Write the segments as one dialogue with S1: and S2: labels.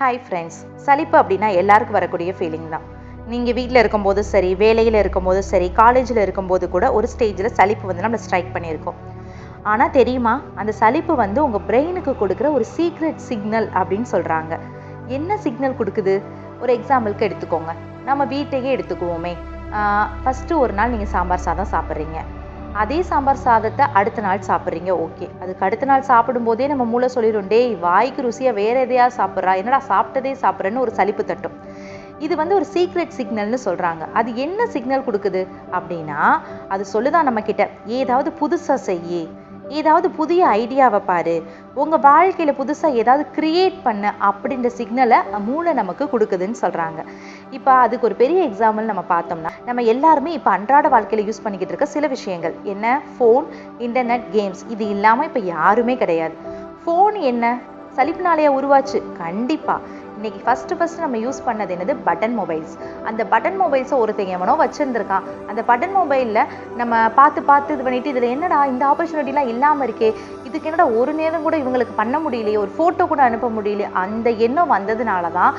S1: Hi friends சலிப்பு அப்படின்னா எல்லாருக்கும் வரக்கூடிய ஃபீலிங் தான். நீங்கள் வீட்டில் இருக்கும்போது சரி வேலையில் இருக்கும்போது சரி காலேஜில் இருக்கும்போது கூட ஒரு ஸ்டேஜில் சலிப்பு வந்து நம்ம ஸ்ட்ரைக் பண்ணியிருக்கோம். ஆனால் தெரியுமா? அந்த சலிப்பு வந்து உங்கள் பிரெயினுக்கு கொடுக்குற ஒரு சீக்ரெட் சிக்னல் அப்படின்னு சொல்கிறாங்க என்ன சிக்னல் கொடுக்குது? ஒரு எக்ஸாம்பிளுக்கு எடுத்துக்கோங்க. நம்ம வீட்டையே எடுத்துக்குவோமே. ஃபஸ்ட்டு ஒரு நாள் நீங்கள் சாம்பார் சாதம் சாப்பிட்றீங்க. அதே சாம்பார் சாதத்தை அடுத்த நாள் சாப்பிட்றீங்க ஓகே. அதுக்கு அடுத்த நாள் சாப்பிடும்போதே நம்ம மூளை சொல்லிடும் டேய் வாய்க்கு ருசியாக வேற எதையா சாப்பிட்றா? என்னடா சாப்பிட்டதே சாப்பிட்றேன்னு ஒரு சலிப்பு தட்டும். இது வந்து ஒரு சீக்ரெட் சிக்னல்னு சொல்கிறாங்க அது என்ன சிக்னல் கொடுக்குது அப்படின்னா அது சொல்லுதான் நம்ம கிட்ட ஏதாவது புதுசாக செய்யி ஏதாவது புதிய ஐடியாவை பாரு. உங்கள் வாழ்க்கையில் புதுசாக ஏதாவது கிரியேட் பண்ண அப்படின்ற சிக்னலை மூளை நமக்கு கொடுக்குதுன்னு சொல்கிறாங்க இப்போ அதுக்கு ஒரு பெரிய எக்ஸாம்பிள் நம்ம பார்த்தோம்னா நம்ம எல்லாருமே இப்போ அன்றாட வாழ்க்கையில் யூஸ் பண்ணிக்கிட்டு இருக்க சில விஷயங்கள். என்ன? ஃபோன் இன்டர்நெட் கேம்ஸ் இது இல்லாமல் இப்போ யாருமே கிடையாது. ஃபோன் என்ன? சலிப்புனாலேயே உருவாச்சு. கண்டிப்பாக இன்றைக்கி ஃபஸ்ட்டு ஃபஸ்ட்டு நம்ம யூஸ் பண்ணது என்னது? பட்டன் மொபைல்ஸ் அந்த பட்டன் மொபைல்ஸை ஒருத்தங்க எவனோ வச்சுருந்துருக்கான். அந்த பட்டன் மொபைலில் நம்ம பார்த்து பார்த்து இது பண்ணிவிட்டு இதில் என்னடா இந்த ஆப்பர்ச்சுனிட்டிலாம் இல்லாமல் இருக்கே. இதுக்கு என்னடா ஒரு நேரம் கூட இவங்களுக்கு பண்ண முடியலையே ஒரு ஃபோட்டோ கூட அனுப்ப முடியலையே. அந்த எண்ணம் வந்ததுனால தான்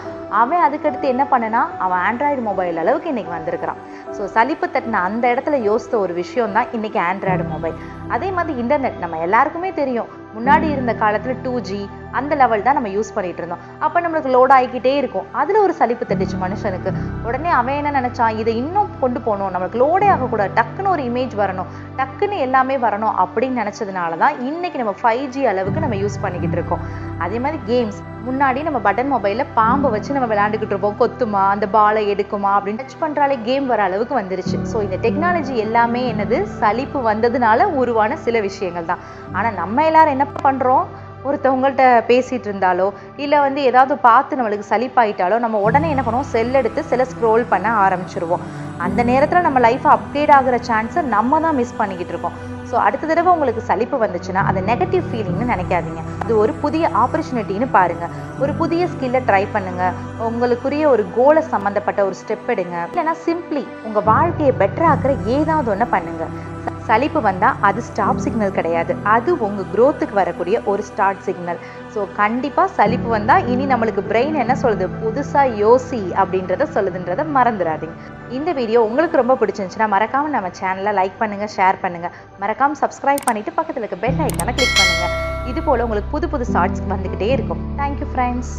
S1: அவன் அதுக்கடுத்து என்ன பண்ணனா அவன் ஆண்ட்ராய்டு மொபைல் அளவுக்கு இன்னைக்கு வந்திருக்கிறான். ஸோ சலிப்பு தட்டின அந்த இடத்துல யோசித்த ஒரு விஷயம் தான் இன்னைக்கு ஆண்ட்ராய்டு மொபைல் அதே மாதிரி இன்டர்நெட் நம்ம எல்லாருக்குமே தெரியும். முன்னாடி இருந்த காலத்தில் டூ ஜி அந்த லெவல் தான் நம்ம யூஸ் பண்ணிட்டு இருந்தோம். அப்போ நம்மளுக்கு லோட் ஆகிக்கிட்டே இருக்கும். அதில் ஒரு சலிப்பு தட்டுச்சு மனுஷனுக்கு. உடனே அவன் என்ன நினைச்சான்? இதை இன்னும் கொண்டு போகணும். நம்மளுக்கு லோடே ஆகக்கூடாது. டக்குன்னு ஒரு இமேஜ் வரணும். டக்குன்னு எல்லாமே வரணும் அப்படின்னு நினச்சதுனால தான் இன்னைக்கு நம்ம ஃபைவ் ஜி அளவுக்கு நம்ம யூஸ் பண்ணிக்கிட்டு இருக்கோம். அதே மாதிரி கேம்ஸ் முன்னாடி நம்ம பட்டன் மொபைல்ல பாம்பை வச்சு நம்ம விளையாண்டுக்கிட்டு இருப்போம். கொத்துமா அந்த பாலை எடுக்குமா அப்படின்னு டச் பண்றாலே கேம் வர அளவுக்கு வந்துருச்சு. ஸோ இந்த டெக்னாலஜி எல்லாமே என்னது? சலிப்பு வந்ததுனால உருவான சில விஷயங்கள் தான். ஆனா நம்ம எல்லாரும் என்ன பண்றோம்? ஒருத்தவங்கள்ட்ட பேசிட்டு இருந்தாலோ இல்லை வந்து ஏதாவது பார்த்து நம்மளுக்கு சலிப்பாயிட்டாலோ நம்ம உடனே என்ன பண்ணுவோம்? செல் எடுத்து செல்லை ஸ்க்ரோல் பண்ண ஆரம்பிச்சிருவோம். அந்த நேரத்தில் நம்ம லைஃப் அப்டேட் ஆகுற சான்ஸை நம்ம தான் மிஸ் பண்ணிக்கிட்டு இருக்கோம். ஸோ அடுத்த தடவை உங்களுக்கு சலிப்பு வந்துச்சுன்னா அது நெகட்டிவ் ஃபீலிங்னு நினைக்காதீங்க. அது ஒரு புதிய ஆப்பர்ச்சுனிட்டின்னு பாருங்க. ஒரு புதிய ஸ்கில்லை ட்ரை பண்ணுங்க. உங்களுக்குரிய ஒரு கோலை சம்மந்தப்பட்ட ஒரு ஸ்டெப் எடுங்க. இல்லைன்னா சிம்பிளி உங்கள் வாழ்க்கையை பெட்டர் ஆக்குற ஏதாவது ஒன்று பண்ணுங்க. ச- சலிப்பு அது ஸ்டாப் சிக்னல் கிடையாது. அது உங்கள் க்ரோத்துக்கு வரக்கூடிய ஒரு ஸ்டார்ட் சிக்னல் ஸோ கண்டிப்பாக சலிப்பு வந்தால் இனி நம்மளுக்கு பிரெயின் என்ன சொல்லுது? புதுசாக யோசி அப்படின்றத சொல்லுதுன்றத மறந்துடாதீங்க. இந்த வீடியோ உங்களுக்கு ரொம்ப பிடிச்சிருந்துச்சுன்னா மறக்காமல் நம்ம சேனலை லைக் பண்ணுங்கள் ஷேர் பண்ணுங்கள் மறக்காமல் சப்ஸ்கிரைப் பண்ணிவிட்டு பக்கத்தில் இருக்க பெல் ஐக்கானை கிளிக் பண்ணுங்க. இது போல் உங்களுக்கு புது புது ஷார்ட்ஸ் வந்துக்கிட்டே இருக்கும். Thank you friends